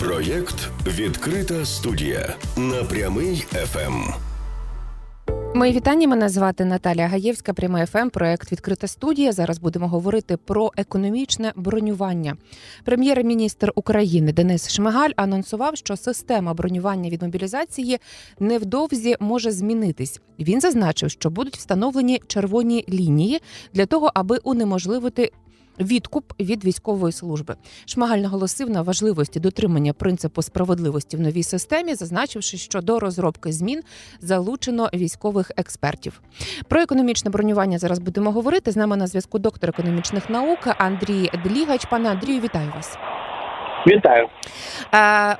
Проєкт Відкрита студія на прямий ФМ. Мої вітання. Мене звати Наталія Гаєвська, пряма ФМ, проект Відкрита студія. Зараз будемо говорити про економічне бронювання. Прем'єр-міністр України Денис Шмигаль анонсував, що система бронювання від мобілізації невдовзі може змінитись. Він зазначив, що будуть встановлені червоні лінії для того, аби унеможливити. Відкуп від військової служби Шмагаль наголосив на важливості дотримання принципу справедливості в новій системі, зазначивши, що до розробки змін залучено військових експертів. Про економічне бронювання зараз будемо говорити. З нами на зв'язку доктор економічних наук Андрій Длігач. Пане Андрію, вітаю вас. Вітаю.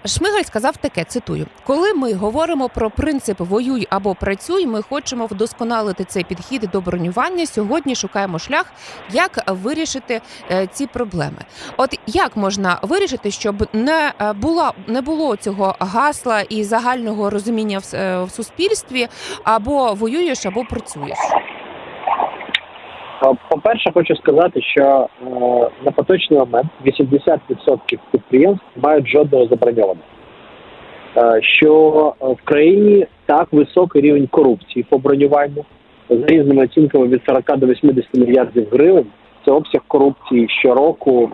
Шмигаль сказав таке: цитую: коли ми говоримо про принцип воюй або працюй, ми хочемо вдосконалити цей підхід до бронювання. Сьогодні шукаємо шлях, як вирішити е, ці проблеми. От як можна вирішити, щоб не е, була не було цього гасла і загального розуміння в, е, в суспільстві, або воюєш, або працюєш. По-перше, хочу сказати, що е, на поточний момент 80% підприємств мають жодного заброньованого. Е, що е, в країні так високий рівень корупції по бронюванню за різними оцінками від 40 до 80 мільярдів гривень. Це обсяг корупції щороку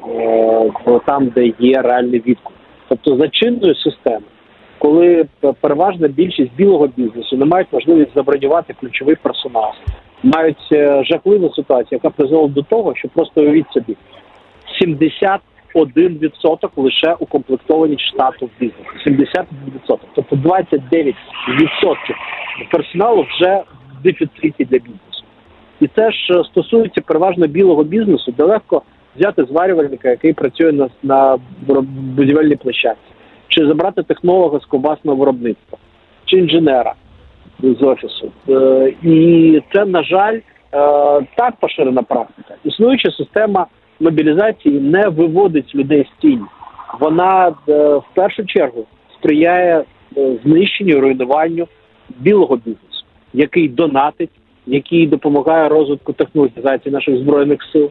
е, там, де є реальний відкуп. Тобто за чинною системою, коли е, переважна більшість білого бізнесу не мають можливість забронювати ключовий персонал, мають е, жахливу ситуацію, яка призвела до того, що просто уявіть собі 71% лише укомплектовані штату в бізнесі. 71%. Тобто 29% персоналу вже в дефіциті для бізнесу. І це ж е, стосується переважно білого бізнесу, де легко взяти зварювальника, який працює на, на будівельній площадці, чи забрати технолога з ковбасного виробництва, чи інженера з офісу. Е, і це, на жаль, е, так поширена практика. Існуюча система мобілізації не виводить людей з тіні. Вона е, в першу чергу сприяє знищенню, руйнуванню білого бізнесу, який донатить, який допомагає розвитку технологізації наших збройних сил.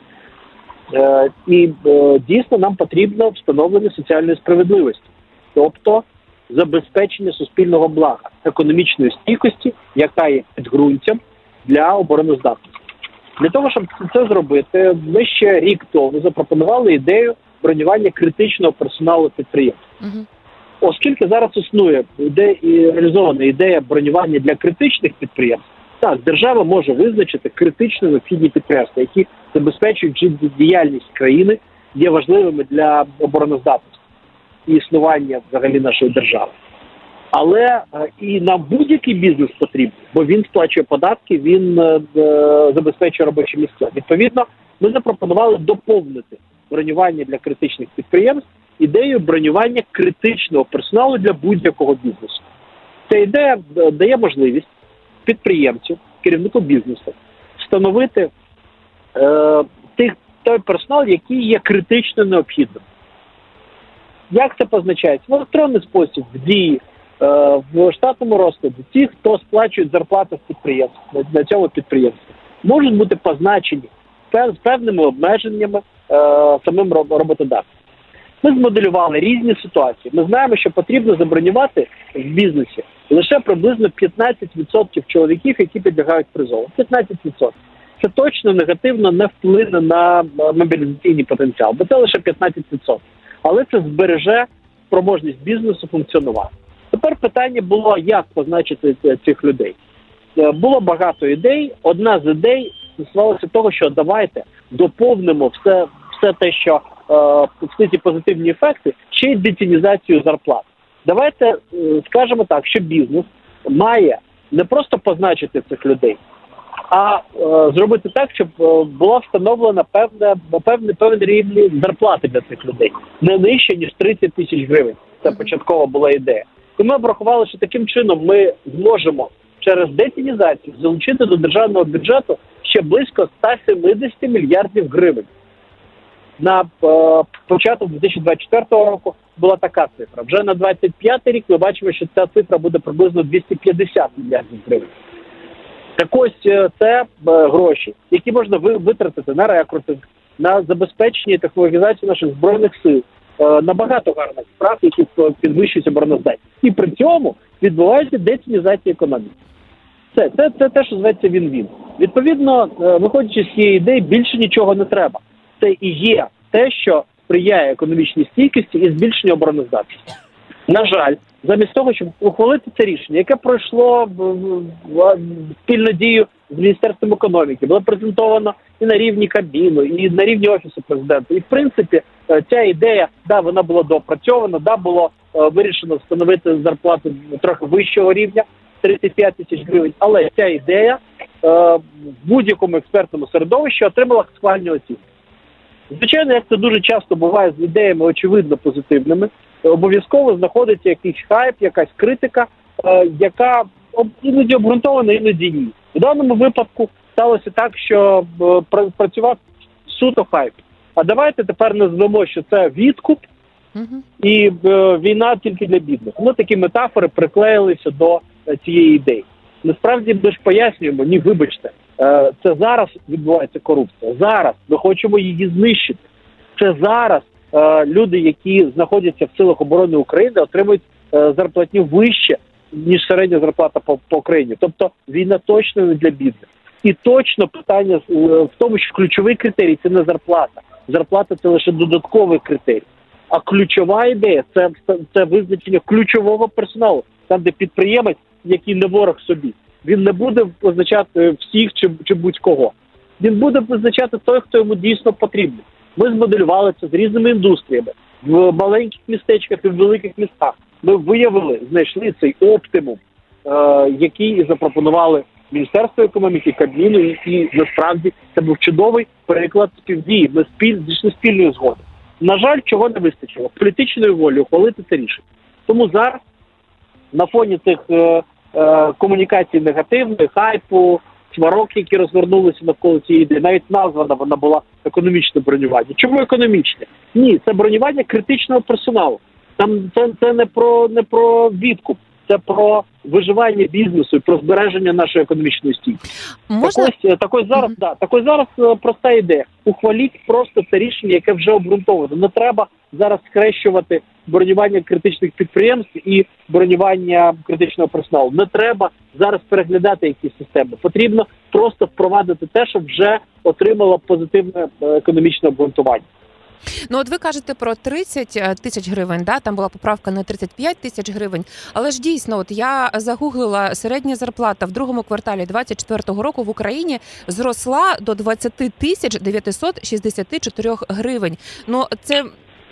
І дійсно нам потрібно встановлення соціальної справедливості, тобто забезпечення суспільного блага, економічної стійкості, яка є підґрунтям для обороноздатності. Для того, щоб це зробити, ми ще рік тому запропонували ідею бронювання критичного персоналу підприємств. Угу. Оскільки зараз існує іде і реалізована ідея бронювання для критичних підприємств, так держава може визначити критично необхідні підприємства, які забезпечують життєдіяльність країни, є важливими для обороноздатності і існування взагалі нашої держави. Але е, і нам будь-який бізнес потрібен, бо він сплачує податки, він е, е, забезпечує робочі місця. Відповідно, ми запропонували доповнити бронювання для критичних підприємств ідеєю бронювання критичного персоналу для будь-якого бізнесу. Ця ідея дає можливість підприємцю, керівнику бізнесу встановити е, тих, той персонал, який є критично необхідним. Як це позначається? В електронний спосіб, в дії, е, в штатному розкладі, ті, хто сплачують зарплати в підприємстві, на, цьому підприємстві, можуть бути позначені з певними обмеженнями е, самим роб- роботодавцем. Ми змоделювали різні ситуації. Ми знаємо, що потрібно забронювати в бізнесі лише приблизно 15% чоловіків, які підлягають призову. 15%. Це точно негативно не вплине на е, мобілізаційний потенціал, бо це лише 15%. Але це збереже спроможність бізнесу функціонувати. Тепер питання було, як позначити цих людей. Е, Було багато ідей. Одна з ідей стосувалася того, що давайте доповнимо все, все те, що е, всі ці позитивні ефекти, ще й детінізацію зарплат. Давайте е, скажемо так, що бізнес має не просто позначити цих людей, а е, зробити так, щоб е, була встановлена певна певний певний рівень зарплати для цих людей, не нижче ніж 30 тисяч гривень. Це початкова була ідея. І ми обрахували, що таким чином ми зможемо через детінізацію залучити до державного бюджету ще близько 170 мільярдів гривень. На е, початок 2024 року була така цифра. Вже на 25 рік ми бачимо, що ця цифра буде приблизно 250 мільярдів гривень. Так ось е, це е, гроші, які можна витратити на рекрутинг, на забезпечення і технологізацію наших збройних сил, е, набагато гарних справ, які підвищують обороноздатність. І при цьому відбувається децінізація економіки. Це, це, це те, що зветься він-він. Відповідно, е, виходячи з цієї ідеї, більше нічого не треба. Це і є те, що сприяє економічній стійкості і збільшенню обороноздатності. На жаль, замість того, щоб ухвалити це рішення, яке пройшло спільну дію з міністерством економіки, було презентовано і на рівні Кабміну, і на рівні офісу президента. І в принципі, е, ця ідея, да, вона була доопрацьована, да, було е, вирішено встановити зарплату трохи вищого рівня 35 тисяч гривень. Але ця ідея е, в будь-якому експертному середовищі отримала схвальні оцінки. Звичайно, як це дуже часто буває з ідеями очевидно позитивними, обов'язково знаходиться якийсь хайп, якась критика, е, яка іноді обґрунтована, іноді ні. В даному випадку сталося так, що е, працював суто хайп. А давайте тепер назвемо, що це відкуп і е, війна тільки для бідних. Ми такі метафори приклеїлися до цієї ідеї. Насправді ми ж пояснюємо, ні, вибачте, це зараз відбувається корупція. Зараз ми хочемо її знищити. Це зараз люди, які знаходяться в силах оборони України, отримують е, зарплатню вище ніж середня зарплата по, по Україні. Тобто війна точно не для бідних. І точно питання е, в тому, що ключовий критерій це не зарплата. Зарплата це лише додатковий критерій. А ключова ідея це, це визначення ключового персоналу, там, де підприємець, який не ворог собі, він не буде визначати всіх чи, чи будь-кого. Він буде визначати той, хто йому дійсно потрібен. Ми змоделювали це з різними індустріями в маленьких містечках і в великих містах. Ми виявили, знайшли цей оптимум, е, який запропонували Міністерство економіки, Кабміну, і, і насправді це був чудовий переклад співдії. Ми спіль дійшли спільної згоди. На жаль, чого не вистачило політичної волі ухвалити це рішення. Тому зараз на фоні цих е, е, комунікацій негативних, хайпу, сварок, які розвернулися навколо цієї ідеї, навіть названа вона була економічне бронювання. Чому економічне? Ні, це бронювання критичного персоналу. Там це, це не про не про відкуп, це про виживання бізнесу і про збереження нашої економічної стійкості. Можна Так ось, е, так ось зараз, Мгм. да, так ось зараз е, проста ідея. Ухваліть просто це рішення, яке вже обґрунтовано. Не треба зараз схрещувати бронювання критичних підприємств і бронювання критичного персоналу. Не треба зараз переглядати якісь системи. Потрібно просто впровадити те, що вже отримало позитивне е, економічне обґрунтування. Ну, от ви кажете про 30 е, тисяч гривень, да? там була поправка на 35 тисяч гривень. Але ж дійсно, от я загуглила середня зарплата в другому кварталі 24 року в Україні зросла до 20 тисяч 964 гривень. Ну це.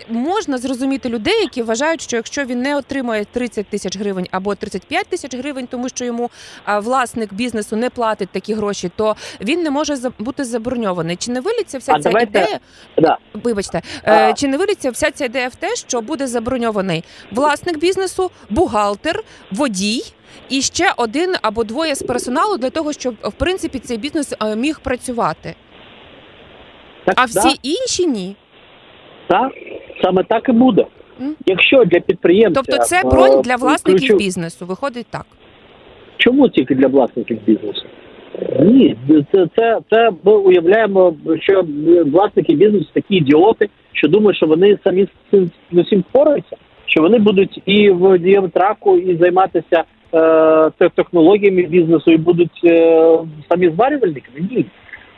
Можна зрозуміти людей, які вважають, що якщо він не отримує 30 тисяч гривень або 35 тисяч гривень, тому що йому власник бізнесу не платить такі гроші, то він не може бути заброньований. Чи не виліться вся А ця давайте- ідея? Да. Вибачте, А. е, чи не виліться вся ця ідея в те, що буде заброньований власник бізнесу, бухгалтер, водій і ще один або двоє з персоналу для того, щоб в принципі цей бізнес е, міг працювати, Так, а да. всі інші ні. Так, саме так і буде. Якщо для підприємця Тобто, це е, бронь для власників бізнесу. Виходить так. Чому тільки для власників бізнесу? Ні, це, це, це ми уявляємо, що власники бізнесу такі ідіоти, що думають, що вони самі з цим з усім впораються, що вони будуть і в траку, і займатися е, технологіями бізнесу, і будуть е, самі зварювальниками. Ні.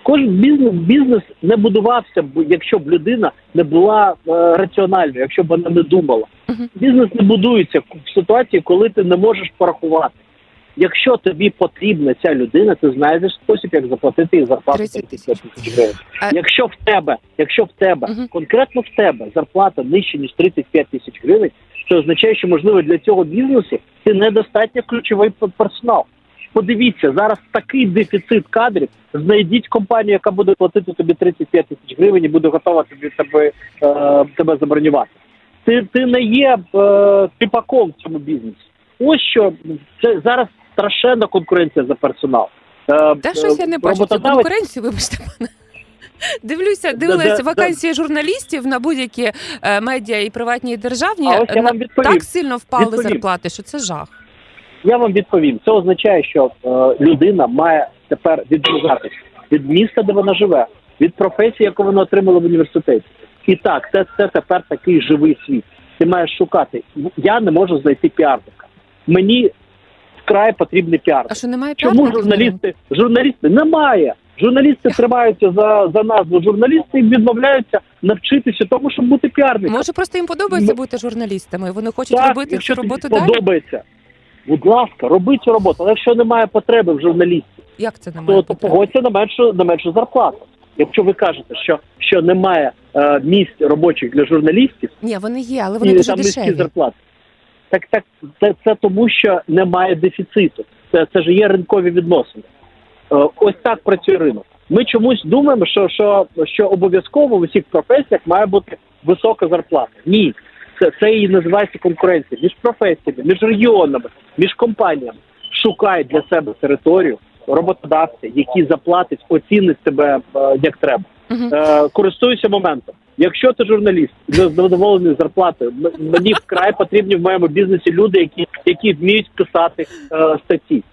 Кожен бізнес бізнес не будувався б, якщо б людина не була е, раціональною, якщо б вона не думала. Мгм. Бізнес не будується в ситуації, коли ти не можеш порахувати. Якщо тобі потрібна ця людина, ти знайдеш спосіб, як заплатити їй зарплату 30 тисяч гривень. Якщо в тебе, якщо в тебе Мгм. конкретно в тебе зарплата нижче ніж 35 тисяч гривень, це означає, що можливо для цього бізнесу ти недостатньо ключовий персонал. Подивіться, зараз такий дефіцит кадрів. Знайдіть компанію, яка буде платити тобі 35 тисяч гривень і буде готова тобі тебе, е, тебе забронювати. Ти, ти не є е, типаком в цьому бізнесі. Ось що це зараз страшенна конкуренція за персонал. Е, Та щось я не бачу цю конкуренцію. Вибачте, пане. Дивлюся, дивилася да, вакансії журналістів на будь-які е, медіа і приватні і державні. А ось я вам так сильно впали Відповім. зарплати, що це жах. Я вам відповім. Це означає, що е, людина має тепер відмовлятися від міста, де вона живе, від професії, яку вона отримала в університеті, І так, це, це тепер такий живий світ. Ти маєш шукати. Я не можу знайти піарника. Мені вкрай потрібний піарник. А що немає Чому журналісти? Журналісти немає. Журналісти тримаються за, за назву журналісти і відмовляються навчитися тому, щоб бути піарником. Може, просто їм подобається бути журналістами. Вони хочуть Так, робити цю роботу далі. подобається, будь ласка, роби цю роботу. Але якщо немає потреби в журналісті, Як це немає? то, то погодься на меншу на меншу зарплату. Якщо ви кажете, що, що немає е, місць робочих для журналістів, Ні, вони є, але вони і дуже там низькі зарплати. Так, так, це, це тому, що немає дефіциту. Це, це ж є ринкові відносини. Е, ось так працює ринок. Ми чомусь думаємо, що, що, що обов'язково в усіх професіях має бути висока зарплата. Ні, це, це і називається конкуренція між професіями, між регіонами, між компаніями. Шукай для себе територію роботодавця, який заплатить, оцінить тебе е, як треба е, користуюся моментом. Якщо ти журналіст не задоволений зарплатою, мені вкрай потрібні в моєму бізнесі люди, які, які вміють писати е, статті.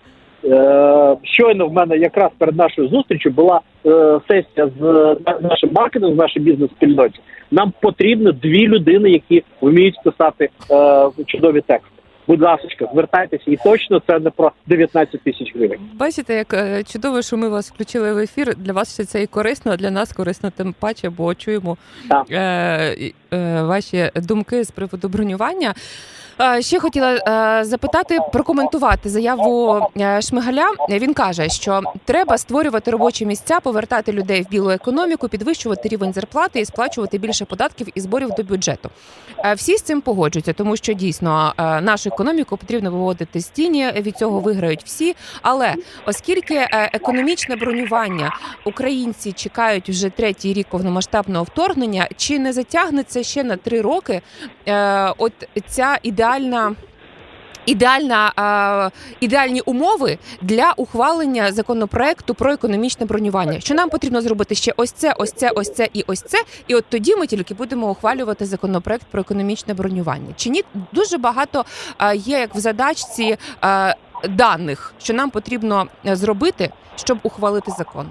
Е, щойно в мене якраз перед нашою зустрічю була е, сесія з на- нашим маркетингом, з нашої бізнес-спільноті. Нам потрібно дві людини, які вміють писати е, чудові тексти. Будь ласка, звертайтеся, і точно це не про 19 тисяч гривень. Бачите, як е, чудово, що ми вас включили в ефір. Для вас ще це і корисно, а для нас корисно тим паче, бо чуємо е, е, ваші думки з приводу бронювання. Ще хотіла е, запитати, прокоментувати заяву е, Шмигаля. Він каже, що треба створювати робочі місця, повертати людей в білу економіку, підвищувати рівень зарплати і сплачувати більше податків і зборів до бюджету. Всі з цим погоджуються, тому що дійсно нашу економіку потрібно виводити з тіні. Від цього виграють всі. Але оскільки е, економічне бронювання українці чекають вже третій рік повномасштабного вторгнення, чи не затягнеться ще на три роки? Е, От ця ідеальна. Ідеальна ідеальні умови для ухвалення законопроекту про економічне бронювання. Що нам потрібно зробити ще ось це, ось це, ось це і ось це. І от тоді ми тільки будемо ухвалювати законопроект про економічне бронювання. Чи ні дуже багато є як в задачці даних, що нам потрібно е, зробити, щоб ухвалити закон.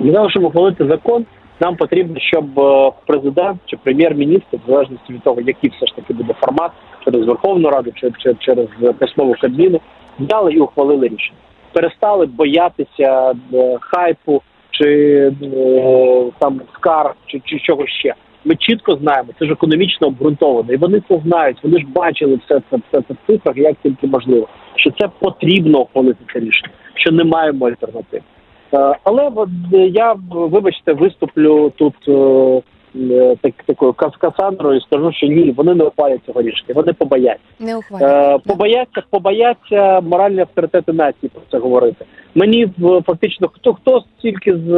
Для того, щоб ухвалити закон, нам потрібно, щоб е, президент чи прем'єр-міністр, в залежності від того, який все ж таки буде формат, через Верховну Раду чи, чи через письмову кабіну, взяли і ухвалили рішення. Перестали боятися е, хайпу чи е, там скарг, чи, чи чогось ще. Ми чітко знаємо, це ж економічно обґрунтовано, і вони це знають. Вони ж бачили все це, все це в цифрах, як тільки можливо, що це потрібно ухвалити це рішення, що не маємо альтернатив. Е, Але от, е, я вибачте, виступлю тут е, е, так такою кас- касандрою і скажу, що ні, вони не ухвалять цього рішення, вони побояться. Не ухвалювати. Е, побояться, побояться моральні авторитети нації про це говорити. Мені фактично хто хто стільки з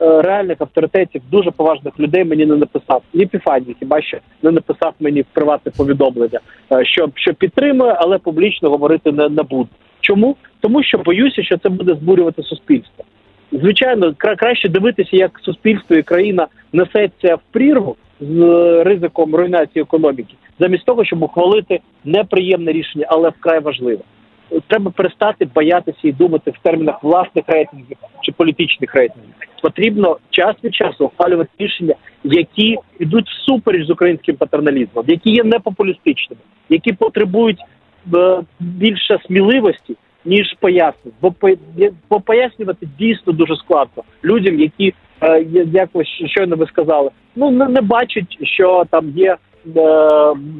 е, реальних авторитетів, дуже поважних людей мені не написав. Ні Піфаній, хіба що не написав мені в приватне повідомлення, е, що, що підтримує, але публічно говорити не, не буду. Чому? Тому що боюся, що це буде збурювати суспільство. Звичайно, кра- краще дивитися, як суспільство і країна несеться в прірву з е, ризиком руйнації економіки, замість того, щоб ухвалити неприємне рішення, але вкрай важливе. Треба перестати боятися і думати в термінах власних рейтингів чи політичних рейтингів. Потрібно час від часу ухвалювати рішення, які йдуть всупереч з українським патерналізмом, які є непопулістичними, які потребують е, більше сміливості ніж пояснень. Бо бо пояснювати дійсно дуже складно людям, які е, як ви щойно ви сказали, ну не, не бачать, що там є е,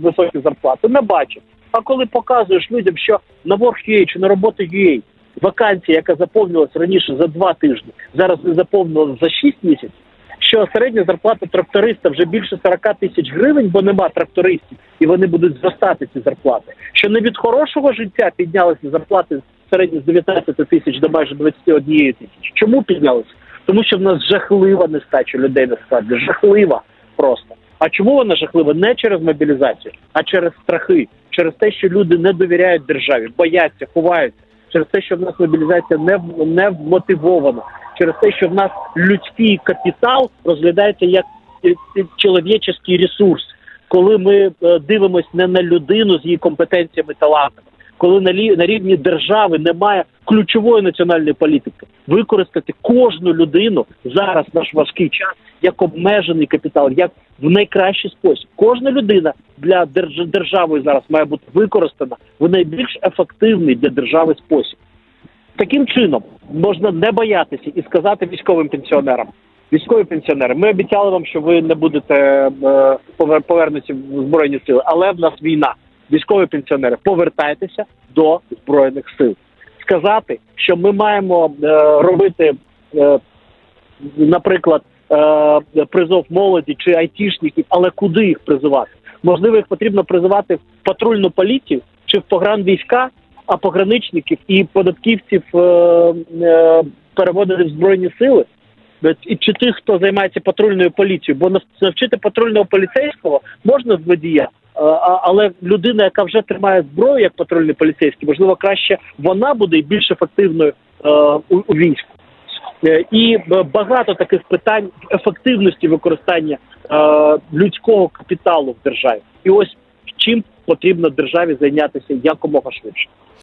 високі зарплати, не бачать. А коли показуєш людям, що на Work.ua чи на роботу.ua вакансія, яка заповнювалася раніше за два тижні, зараз не заповнилася за шість місяців. Що середня зарплата тракториста вже більше 40 тисяч гривень, бо нема трактористів, і вони будуть зростати ці зарплати. Що не від хорошого життя піднялися зарплати середні з 19 тисяч до майже 21 тисяч. Чому піднялися? Тому що в нас жахлива нестача людей на складі, жахлива просто. А чому вона жахлива? Не через мобілізацію, а через страхи, через те, що люди не довіряють державі, бояться, ховаються, через те, що в нас мобілізація не, не вмотивована, через те, що в нас людський капітал розглядається як чоловічий ресурс, коли ми е, дивимося не на людину з її компетенціями талантами. Коли на, лі, на рівні держави немає ключової національної політики, використати кожну людину зараз наш важкий час як обмежений капітал, як в найкращий спосіб. Кожна людина для держ- держави зараз має бути використана в найбільш ефективний для держави спосіб. Таким чином можна не боятися і сказати військовим пенсіонерам. Військові пенсіонери, ми обіцяли вам, що ви не будете е, повернуті в збройні сили, але в нас війна. Військові пенсіонери, повертайтеся до збройних сил. Сказати, що ми маємо е, робити, е, наприклад, е, призов молоді чи айтішників, але куди їх призивати? Можливо, їх потрібно призивати в патрульну поліцію чи в погранвійська, а пограничників і податківців е, е, переводити в збройні сили. І чи тих, хто займається патрульною поліцією, бо навчити патрульного поліцейського можна з водія, але людина, яка вже тримає зброю як патрульний поліцейський, можливо, краще вона буде більш ефективною е, у, війську. Е, І е, багато таких питань ефективності використання е, людського капіталу в державі. І ось чим потрібно державі зайнятися якомога швидше.